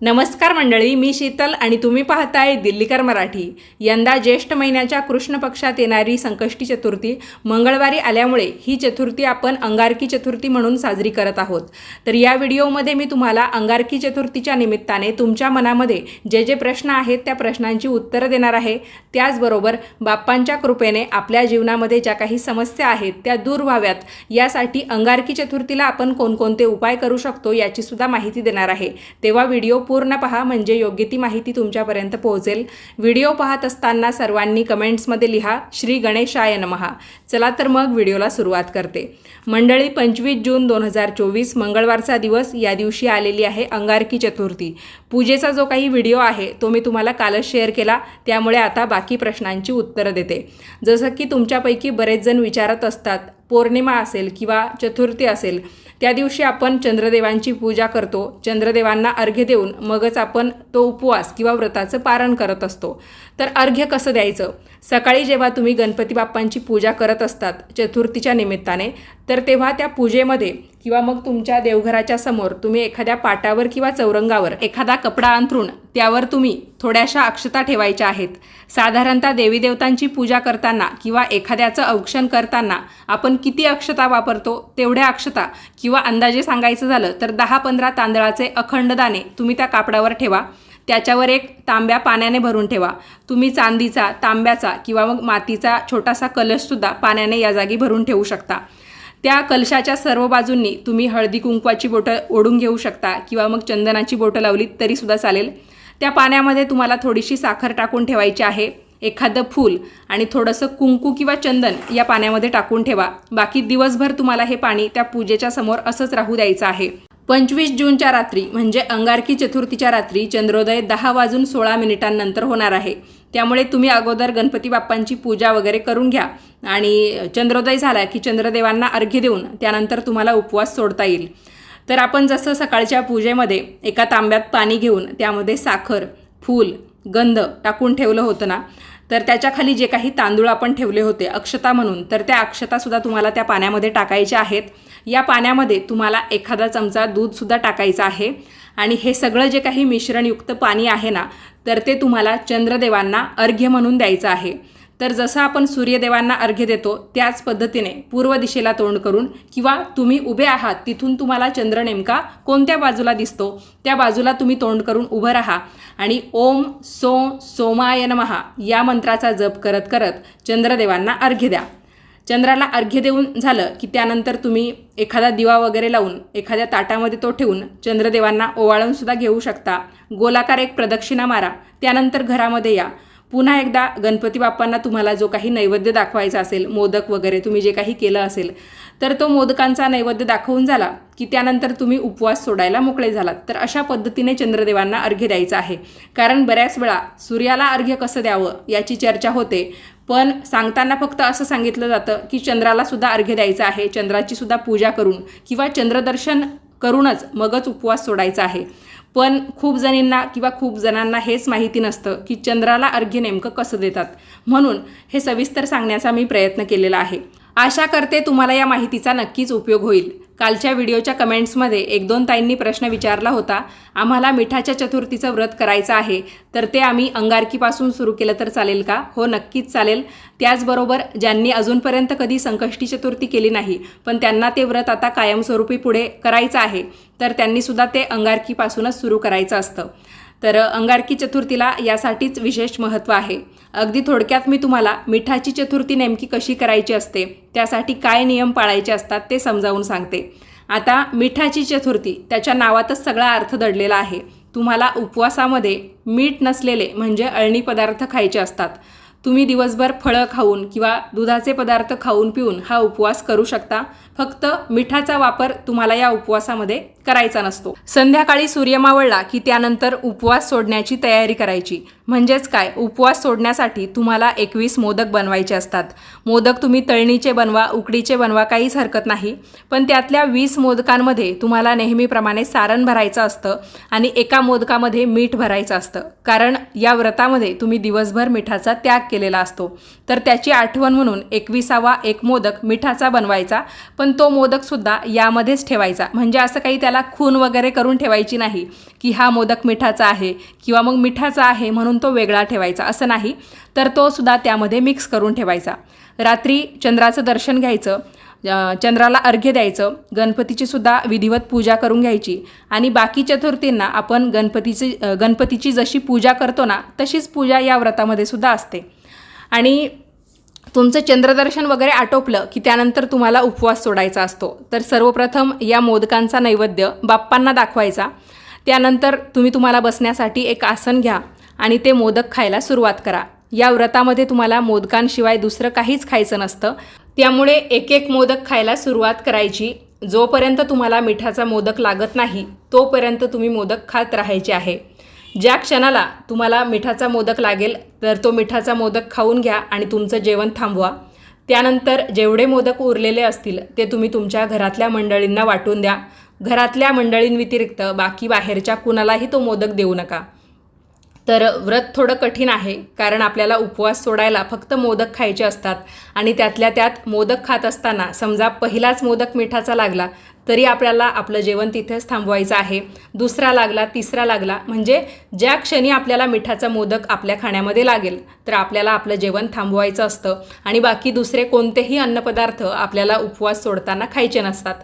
नमस्कार मंडळी मी शीतल आणि तुम्ही पाहताय दिल्लीकर मराठी. यंदा ज्येष्ठ महिन्याच्या कृष्ण पक्षात येणारी संकष्टी चतुर्थी मंगळवारी आल्यामुळे ही चतुर्थी आपण अंगारकी चतुर्थी म्हणून साजरी करत आहोत. तर या व्हिडिओमध्ये मी तुम्हाला अंगारकी चतुर्थीच्या निमित्ताने तुमच्या मनामध्ये जे जे प्रश्न आहेत त्या प्रश्नांची उत्तरं देणार आहे. त्याचबरोबर बाप्पांच्या कृपेने आपल्या जीवनामध्ये ज्या काही समस्या आहेत त्या दूर व्हाव्यात. यासाठी अंगारकी चतुर्थीला आपण कोणकोणते उपाय करू शकतो याचीसुद्धा माहिती देणार आहे. तेव्हा व्हिडिओ पूर्ण पहा म्हणजे योग्य ती माहिती तुमच्यापर्यंत पोहोचेल. व्हिडिओ पाहत असताना सर्वांनी कमेंट्समध्ये लिहा श्री गणेशाय नमहा चला तर मग व्हिडिओला सुरुवात करते. मंडळी पंचवीस जून दोन हजार चोवीस मंगळवारचा दिवस या दिवशी आलेली आहे अंगारकी चतुर्थी. पूजेचा जो काही व्हिडिओ आहे तो मी तुम्हाला कालच शेअर केला त्यामुळे आता बाकी प्रश्नांची उत्तरं देते. जसं की तुमच्यापैकी बरेच जण विचारत असतात पौर्णिमा असेल किंवा चतुर्थी असेल त्या दिवशी आपण चंद्रदेवांची पूजा करतो. चंद्रदेवांना अर्घ्य देऊन मगच आपण तो उपवास किंवा व्रताचं पारण करत असतो. तर अर्घ्य कसं द्यायचं? सकाळी जेव्हा तुम्ही गणपती बाप्पांची पूजा करत असतात चतुर्थीच्या निमित्ताने तर तेव्हा त्या पूजेमध्ये किंवा मग तुमच्या देवघराच्या समोर तुम्ही एखाद्या पाटावर किंवा चौरंगावर एखादा कपडा अंथरून त्यावर तुम्ही थोड्याशा अक्षता ठेवायच्या आहेत. साधारणतः देवी देवतांची पूजा करताना किंवा एखाद्याचं औक्षण करताना आपण किती अक्षता वापरतो तेवढ्या अक्षता किंवा अंदाजे सांगायचं झालं तर दहा पंधरा तांदळाचे अखंड दाणे तुम्ही त्या कापडावर ठेवा. त्याच्यावर एक तांब्या पाण्याने भरून ठेवा. तुम्ही चांदीचा तांब्याचा किंवा मग मातीचा छोटासा कलशसुद्धा पाण्याने या जागी भरून ठेवू शकता. त्या कलशाच्या सर्व बाजूंनी तुम्ही हळदी कुंकवाची बोटं ओढून घेऊ शकता किंवा मग चंदनाची बोटं लावली तरीसुद्धा चालेल. त्या पाण्यामध्ये तुम्हाला थोडीशी साखर टाकून ठेवायची आहे एखादं फूल आणि थोडंसं कुंकू किंवा चंदन या पाण्यामध्ये टाकून ठेवा. बाकी दिवसभर तुम्हाला हे पाणी त्या पूजेच्या समोर असंच राहू द्यायचं आहे. पंचवीस जूनच्या रात्री म्हणजे अंगारकी चतुर्थीच्या रात्री चंद्रोदय दहा वाजून सोळा मिनिटांनंतर होणार आहे. त्यामुळे तुम्ही अगोदर गणपती बाप्पांची पूजा वगैरे करून घ्या. आणि चंद्रोदय झाला की चंद्रदेवांना अर्घ्य देऊन त्यानंतर तुम्हाला उपवास सोडता येईल. तर आपण जसं सकाळच्या पूजेमध्ये एका तांब्यात पाणी घेऊन त्यामध्ये साखर फूल गंध टाकून ठेवलं होतं ना तर त्याच्याखाली जे काही तांदूळ आपण ठेवले होते अक्षता म्हणून तर त्या अक्षतासुद्धा तुम्हाला त्या पाण्यामध्ये टाकायच्या आहेत. या पाण्यामध्ये तुम्हाला एखादा चमचा दूधसुद्धा टाकायचा आहे. आणि हे सगळं जे काही मिश्रणयुक्त पाणी आहे ना तर ते तुम्हाला चंद्रदेवांना अर्घ्य म्हणून द्यायचं आहे. तर जसं आपण सूर्यदेवांना अर्घ्य देतो त्याच पद्धतीने पूर्व दिशेला तोंड करून किंवा तुम्ही उभे आहात तिथून तुम्हाला चंद्र नेमका कोणत्या बाजूला दिसतो त्या बाजूला तुम्ही तोंड करून उभं राहा. आणि ओम सो सोमाय नमहा या मंत्राचा जप करत करत चंद्रदेवांना अर्घ्य द्या. चंद्राला अर्घ्य देऊन झालं की त्यानंतर तुम्ही एखादा दिवा वगैरे लावून एखाद्या ताटामध्ये तो ठेवून चंद्रदेवांना ओवाळूनसुद्धा घेऊ शकता. गोलाकार एक प्रदक्षिणा मारा. त्यानंतर घरामध्ये या. पुन्हा एकदा गणपती बाप्पांना तुम्हाला जो काही नैवेद्य दाखवायचा असेल मोदक वगैरे तुम्ही जे काही केलं असेल तर तो मोदकांचा नैवेद्य दाखवून झाला की त्यानंतर तुम्ही उपवास सोडायला मोकळे झालात. तर अशा पद्धतीने चंद्रदेवांना अर्घ्य द्यायचं आहे. कारण बऱ्याच वेळा सूर्याला अर्घ्य कसं द्यावं याची चर्चा होते. पण सांगताना फक्त असं सांगितलं जातं की चंद्राला सुद्धा अर्घ्य द्यायचं आहे. चंद्राची सुद्धा पूजा करून किंवा चंद्रदर्शन करूनच मगच उपवास सोडायचा आहे. पण खूप जणींना किंवा खूप जणांना हेच माहिती नसतं की चंद्राला अर्घ्य नेमकं कसं देतात. म्हणून हे सविस्तर सांगण्याचा मी प्रयत्न केलेला आहे. आशा करते तुम्हाला या माहितीचा नक्कीच उपयोग होईल. कालच्या व्हिडिओच्या कमेंट्समध्ये एक दोन ताईंनी प्रश्न विचारला होता आम्हाला मिठाच्या चतुर्थीचं व्रत करायचं आहे तर ते आम्ही अंगारकीपासून सुरू केलं तर चालेल का? हो नक्कीच चालेल. त्याचबरोबर ज्यांनी अजूनपर्यंत कधी संकष्टी चतुर्थी केली नाही पण त्यांना ते व्रत आता कायमस्वरूपी पुढे करायचं आहे तर त्यांनीसुद्धा ते अंगारकीपासूनच सुरू करायचं असतं. तर अंगारकी चतुर्थीला यासाठीच विशेष महत्त्व आहे. अगदी थोडक्यात मी तुम्हाला मिठाची चतुर्थी नेमकी कशी करायची असते त्यासाठी काय नियम पाळायचे असतात ते समजावून सांगते. आता मिठाची चतुर्थी त्याच्या नावातच सगळा अर्थ दडलेला आहे. तुम्हाला उपवासामध्ये मीठ नसलेले म्हणजे अळणी पदार्थ खायचे असतात. तुम्ही दिवसभर फळं खाऊन किंवा दुधाचे पदार्थ खाऊन पिऊन हा उपवास करू शकता. फक्त मिठाचा वापर तुम्हाला या उपवासामध्ये करायचा नसतो. संध्याकाळी सूर्य मावळला की त्यानंतर उपवास सोडण्याची तयारी करायची. म्हणजेच काय? उपवास सोडण्यासाठी तुम्हाला एकवीस मोदक बनवायचे असतात. मोदक तुम्ही तळणीचे बनवा उकडीचे बनवा काहीच हरकत नाही. पण त्यातल्या वीस मोदकांमध्ये तुम्हाला नेहमीप्रमाणे सारण भरायचं असतं आणि एका मोदकामध्ये मीठ भरायचं असतं. कारण या व्रतामध्ये तुम्ही दिवसभर मिठाचा त्याग केलेला असतो. तर त्याची आठवण म्हणून एकविसावा एक मोदक मिठाचा बनवायचा पण तो मोदकसुद्धा यामध्येच ठेवायचा. म्हणजे असं काही त्याला त्याला खून वगैरे करून ठेवायची नाही की हा मोदक मिठाचा आहे किंवा मग मिठाचा आहे म्हणून तो वेगळा ठेवायचा असं नाही. तर तो सुद्धा त्यामध्ये मिक्स करून ठेवायचा. रात्री चंद्राचं दर्शन घ्यायचं चंद्राला अर्घ्य द्यायचं गणपतीची सुद्धा विधिवत पूजा करून घ्यायची आणि बाकी चतुर्थींना आपण गणपतीची गणपतीची जशी पूजा करतो ना तशीच पूजा या व्रतामध्ये सुद्धा असते. आणि तुमचं चंद्रदर्शन वगैरे आटोपलं की त्यानंतर तुम्हाला उपवास सोडायचा असतो. तर सर्वप्रथम या मोदकांचा नैवेद्य बाप्पांना दाखवायचा. त्यानंतर तुम्ही तुम्हाला बसण्यासाठी एक आसन घ्या आणि ते मोदक खायला सुरुवात करा. या व्रतामध्ये तुम्हाला मोदकांशिवाय दुसरं काहीच खायचं नसतं. त्यामुळे एक एक मोदक खायला सुरुवात करायची. जोपर्यंत तुम्हाला मिठाचा मोदक लागत नाही तोपर्यंत तुम्ही मोदक खात राहायचे आहे. ज्या क्षणाला तुम्हाला मिठाचा मोदक लागेल तर तो मिठाचा मोदक खाऊन घ्या आणि तुमचं जेवण थांबवा. त्यानंतर जेवढे मोदक उरलेले असतील ते तुम्ही तुमच्या घरातल्या मंडळींना वाटून द्या. घरातल्या मंडळींव्यतिरिक्त बाकी बाहेरच्या कुणालाही तो मोदक देऊ नका. तर व्रत थोडं कठीण आहे कारण आपल्याला उपवास सोडायला फक्त मोदक खायचे असतात आणि त्यातल्या त्यात मोदक खात असताना समजा पहिलाच मोदक मिठाचा लागला तरी आपल्याला आपलं जेवण तिथेच थांबवायचं आहे. दुसरा लागला तिसरा लागला म्हणजे ज्या क्षणी आपल्याला मिठाचा मोदक आपल्या खाण्यामध्ये लागेल तर आपल्याला आपलं जेवण थांबवायचं असतं. आणि बाकी दुसरे कोणतेही अन्नपदार्थ आपल्याला उपवास सोडताना खायचे नसतात.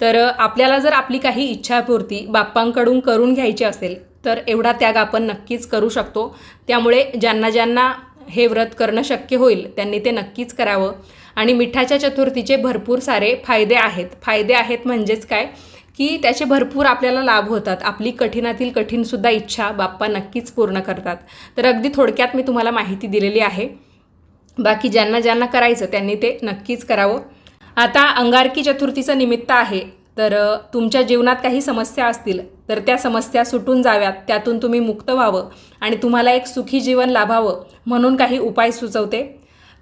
तर आपल्याला जर आपली काही इच्छापूर्ती बाप्पांकडून करून घ्यायची असेल तर एवढा त्याग आपण नक्कीच करू शकतो. त्यामुळे ज्यांना ज्यांना हे व्रत करणं शक्य होईल त्यांनी ते नक्कीच करावं. आणि मिठाच्या चतुर्थीचे भरपूर सारे फायदे आहेत. फायदे आहेत म्हणजेच काय? की त्याचे भरपूर आपल्याला लाभ होतात. आपली कठीणातील कठीणसुद्धा इच्छा बाप्पा नक्कीच पूर्ण करतात. तर अगदी थोडक्यात मी तुम्हाला माहिती दिलेली आहे. बाकी ज्यांना ज्यांना करायचं त्यांनी ते नक्कीच करावं. आता अंगारकी चतुर्थीचं निमित्त आहे. तर तुमच्या जीवनात काही समस्या असतील तर त्या समस्या सुटून जाव्यात. त्यातून तुम्ही मुक्त व्हावं आणि तुम्हाला एक सुखी जीवन लाभावं म्हणून काही उपाय सुचवते.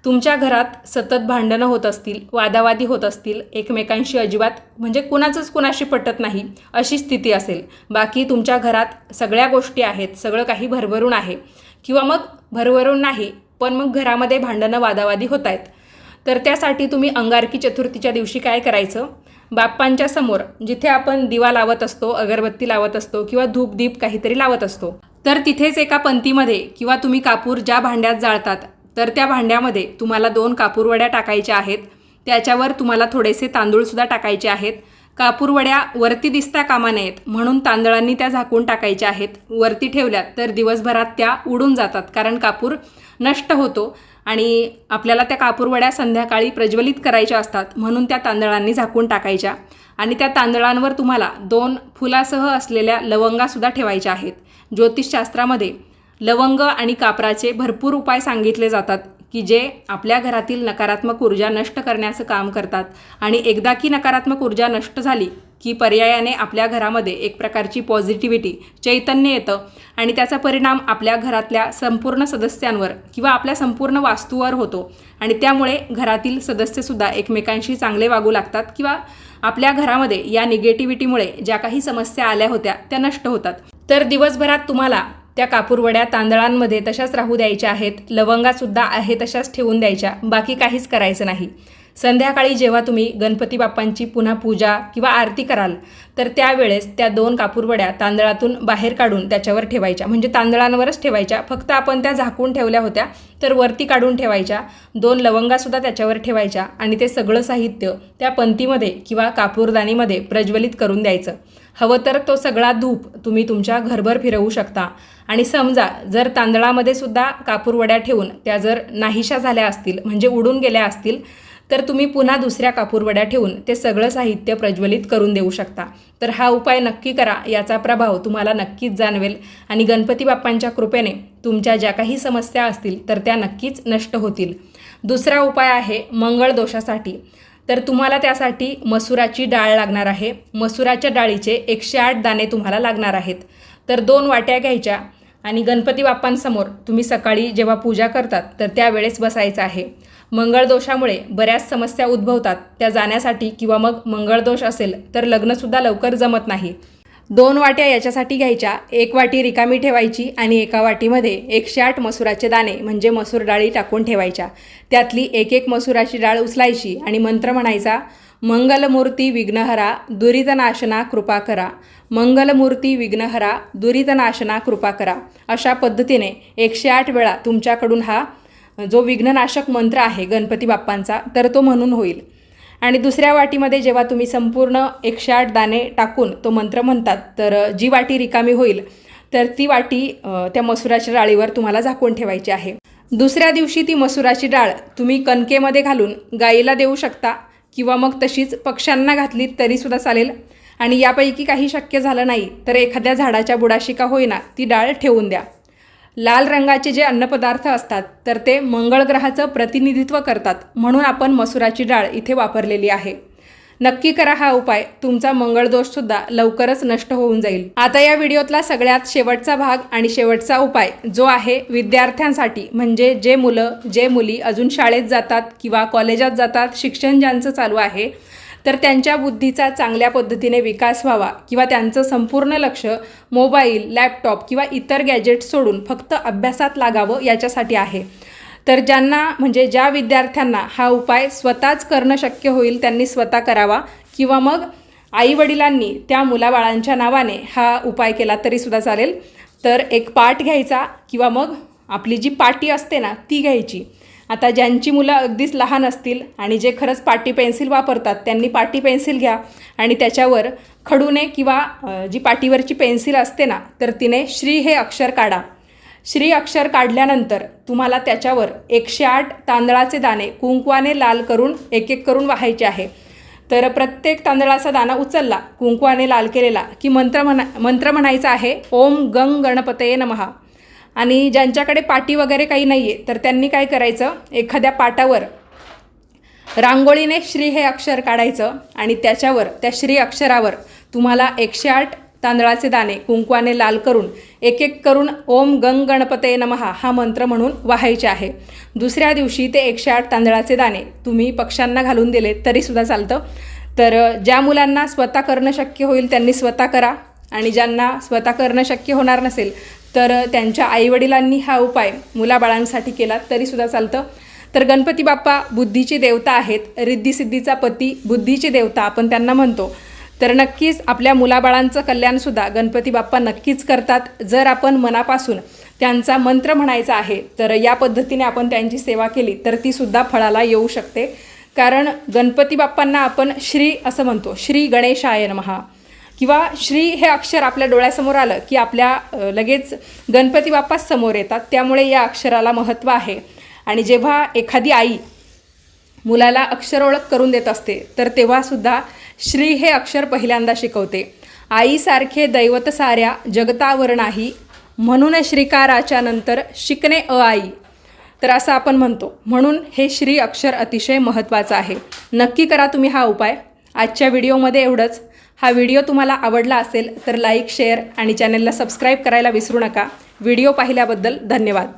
तुमच्या घरात सतत भांडणं होत असतील वादावादी होत असतील एकमेकांशी अजिबात म्हणजे कुणाचंच कुणाशी पटत नाही अशी स्थिती असेल. बाकी तुमच्या घरात सगळ्या गोष्टी आहेत सगळं काही भरभरून आहे. किंवा मग भरभरून नाही पण मग घरामध्ये भांडणं वादावादी होत आहेत. तर त्यासाठी तुम्ही अंगारकी चतुर्थीच्या दिवशी काय करायचं? बाप्पांच्या समोर जिथे आपण दिवा लावत असतो अगरबत्ती लावत असतो किंवा धूप दीप काहीतरी लावत असतो. तर तिथेच एका पंथीमध्ये किंवा तुम्ही कापूर ज्या भांड्यात जाळतात तर त्या भांड्यामध्ये तुम्हाला दोन कापूरवड्या टाकायच्या आहेत. त्याच्यावर तुम्हाला थोडेसे तांदूळसुद्धा टाकायचे आहेत. कापूरवड्या वरती दिसता कामा नयेत म्हणून तांदळांनी त्या झाकून टाकायच्या आहेत. वरती ठेवल्यात तर दिवसभरात त्या उडून जातात कारण कापूर नष्ट होतो आणि आपल्याला त्या कापूरवड्या संध्याकाळी प्रज्वलित करायच्या असतात म्हणून त्या तांदळांनी झाकून टाकायच्या. आणि त्या तांदळांवर तुम्हाला दोन फुलासह असलेल्या लवंगासुद्धा ठेवायच्या आहेत. ज्योतिषशास्त्रामध्ये लवंग आणि कापराचे भरपूर उपाय सांगितले जातात की जे आपल्या घरातील नकारात्मक ऊर्जा नष्ट करण्याचं काम करतात. आणि एकदा की नकारात्मक ऊर्जा नष्ट झाली की पर्यायाने आपल्या घरामध्ये एक प्रकारची पॉझिटिव्हिटी चैतन्य येतं आणि त्याचा परिणाम आपल्या घरातल्या संपूर्ण सदस्यांवर किंवा आपल्या संपूर्ण वास्तूवर होतो. आणि त्यामुळे घरातील सदस्यसुद्धा एकमेकांशी चांगले वागू लागतात किंवा आपल्या घरामध्ये या निगेटिव्हिटीमुळे ज्या काही समस्या आल्या होत्या त्या नष्ट होतात. तर दिवसभरात तुम्हाला त्या कापूरवड्या तांदळांमध्ये तशाच राहू द्यायच्या आहेत लवंगासुद्धा आहे तशाच ठेवून द्यायच्या बाकी काहीच करायचं नाही. संध्याकाळी जेव्हा तुम्ही गणपती बाप्पांची पुन्हा पूजा किंवा आरती कराल तर त्यावेळेस त्या दोन कापूरवड्या तांदळातून बाहेर काढून त्याच्यावर ठेवायच्या. म्हणजे तांदळांवरच ठेवायच्या. फक्त आपण त्या झाकून ठेवल्या होत्या तर वरती काढून ठेवायच्या. दोन लवंगासुद्धा त्याच्यावर ठेवायच्या आणि ते सगळं साहित्य त्या पंतीमध्ये किंवा कापूरदानीमध्ये प्रज्वलित करून द्यायचं. हवं तर तो सगळा धूप तुम्ही तुमच्या घरभर फिरवू शकता. आणि समजा जर तांदळामध्ये सुद्धा कापूरवड्या ठेवून त्या जर नाहीशा झाल्या असतील म्हणजे उडून गेल्या असतील तर तुम्ही पुन्हा दुसऱ्या कापूरवड्या ठेवून ते सगळं साहित्य प्रज्वलित करून देऊ शकता. तर हा उपाय नक्की करा याचा प्रभाव तुम्हाला नक्कीच जाणवेल. आणि गणपती बाप्पांच्या कृपेने तुमच्या ज्या काही समस्या असतील तर त्या नक्कीच नष्ट होतील. दुसरा उपाय आहे मंगळ दोषासाठी. तर तुम्हाला त्यासाठी मसुराची डाळ लागणार आहे. मसुराच्या डाळीचे एकशे आठ दाणे तुम्हाला लागणार आहेत. तर दोन वाट्या घ्यायच्या आणि गणपती बाप्पांसमोर तुम्ही सकाळी जेव्हा पूजा करतात तर त्यावेळेस बसायचं आहे. मंगळदोषामुळे बऱ्याच समस्या उद्भवतात. त्या जाण्यासाठी किंवा मग मंगळदोष असेल तर लग्नसुद्धा लवकर जमत नाही. दोन वाट्या याच्यासाठी घ्यायच्या. एक वाटी रिकामी ठेवायची आणि एका वाटीमध्ये एकशे आठ मसुराचे दाणे म्हणजे मसूर डाळी टाकून ठेवायच्या. त्यातली एक एक मसुराची डाळ उचलायची आणि मंत्र म्हणायचा मंगलमूर्ती विघ्नहरा दुरितनाशना कृपा करा. मंगलमूर्ती विघ्नहरा दुरितनाशना कृपा करा. अशा पद्धतीने एकशे आठ वेळा तुमच्याकडून हा जो विघ्ननाशक मंत्र आहे गणपती बाप्पांचा तर तो म्हणून होईल. आणि दुसऱ्या वाटीमध्ये जेव्हा तुम्ही संपूर्ण एकशे आठ दाणे टाकून तो मंत्र म्हणतात तर जी वाटी रिकामी होईल तर ती वाटी त्या मसुराच्या डाळीवर तुम्हाला झाकून ठेवायची आहे. दुसऱ्या दिवशी ती मसुराची डाळ तुम्ही कणकेमध्ये घालून गाईला देऊ शकता किंवा मग तशीच पक्ष्यांना घातली तरीसुद्धा चालेल. आणि यापैकी काही शक्य झालं नाही तर एखाद्या झाडाच्या बुडाशी का होईना ती डाळ ठेवून द्या. लाल रंगाचे जे अन्नपदार्थ असतात तर ते मंगळग्रहाचं प्रतिनिधित्व करतात म्हणून आपण मसुराची डाळ इथे वापरलेली आहे. नक्की करा हा उपाय तुमचा मंगळदोषसुद्धा लवकरच नष्ट होऊन जाईल. आता या व्हिडिओतला सगळ्यात शेवटचा भाग आणि शेवटचा उपाय जो आहे विद्यार्थ्यांसाठी म्हणजे जे मुलं जे मुली अजून शाळेत जातात किंवा कॉलेजात जातात शिक्षण ज्यांचं चालू आहे तर त्यांच्या बुद्धीचा चांगल्या पद्धतीने विकास व्हावा किंवा त्यांचं संपूर्ण लक्ष मोबाईल लॅपटॉप किंवा इतर गॅजेट्स सोडून फक्त अभ्यासात लागावं याच्यासाठी आहे. तर ज्यांना म्हणजे ज्या विद्यार्थ्यांना हा उपाय स्वतःच करणं शक्य होईल त्यांनी स्वतः करावा. किंवा मग आईवडिलांनी त्या मुलाबाळांच्या नावाने हा उपाय केला तरीसुद्धा चालेल. तर एक पाठ घ्यायचा किंवा मग आपली जी पाटी असते ना ती घ्यायची. आता ज्यांची मुलं अगदीच लहान असतील आणि जे खरंच पाटी पेन्सिल वापरतात त्यांनी पाटी पेन्सिल घ्या. आणि त्याच्यावर खडूने किंवा जी पाटीवरची पेन्सिल असते ना तर तिने श्री हे अक्षर काढा. श्री अक्षर काढल्यानंतर तुम्हाला त्याच्यावर एकशे आठ तांदळाचे दाणे कुंकवाने लाल करून एक एक करून वाहायचे आहे. तर प्रत्येक तांदळाचा दाणा उचलला कुंकवाने लाल केलेला की मंत्र म्हणा मंत्र म्हणायचा आहे ओम गंग गणपतये नमहा आणि ज्यांच्याकडे पाटी वगैरे काही नाही आहे तर त्यांनी काय करायचं? एखाद्या पाटावर रांगोळीने श्री हे अक्षर काढायचं आणि त्याच्यावर त्या श्री अक्षरावर तुम्हाला एकशे आठ तांदळाचे दाणे कुंकवाने लाल करून एक एक करून ओम गंग गणपते नमहा हा मंत्र म्हणून वाहायचे आहे. दुसऱ्या दिवशी ते एकशे आठ तांदळाचे दाणे तुम्ही पक्ष्यांना घालून दिले तरीसुद्धा चालतं. तर ज्या मुलांना स्वतः करणं शक्य होईल त्यांनी स्वतः करा आणि ज्यांना स्वतः करणं शक्य होणार नसेल तर त्यांच्या आईवडिलांनी हा उपाय मुलाबाळांसाठी केला तरीसुद्धा चालतं. तर गणपती बाप्पा बुद्धीची देवता आहेत रिद्धिसिद्धीचा पती बुद्धीची देवता आपण त्यांना म्हणतो. तर नक्कीच आपल्या मुलाबाळांचं कल्याणसुद्धा गणपती बाप्पा नक्कीच करतात. जर आपण मनापासून त्यांचा मंत्र म्हणायचा आहे तर या पद्धतीने आपण त्यांची सेवा केली तर तीसुद्धा फळाला येऊ शकते. कारण गणपती बाप्पांना आपण श्री असं म्हणतो श्री गणेशाय नमहा किंवा श्री हे अक्षर आपल्या डोळ्यासमोर आलं की आपल्या लगेच गणपती बाप्पाच समोर येतात. त्यामुळे या अक्षराला महत्त्व आहे. आणि जेव्हा एखादी आई मुलाला अक्षर ओळख करून देत असते तर तेव्हासुद्धा श्री हे अक्षर पहिल्यांदा शिकवते. आईसारखे दैवत साऱ्या जगतावर नाही म्हणून श्रीकाराच्या नंतर शिकणे अ आई. तर असं आपण म्हणतो. म्हणून हे श्री अक्षर अतिशय महत्त्वाचं आहे. नक्की करा तुम्ही हा उपाय. आजच्या व्हिडिओमध्ये एवढंच. हा व्हिडिओ तुम्हाला आवडला असेल तर लाईक शेअर आणि चॅनलला सबस्क्राईब करायला विसरू नका. व्हिडिओ पाहिल्याबद्दल धन्यवाद.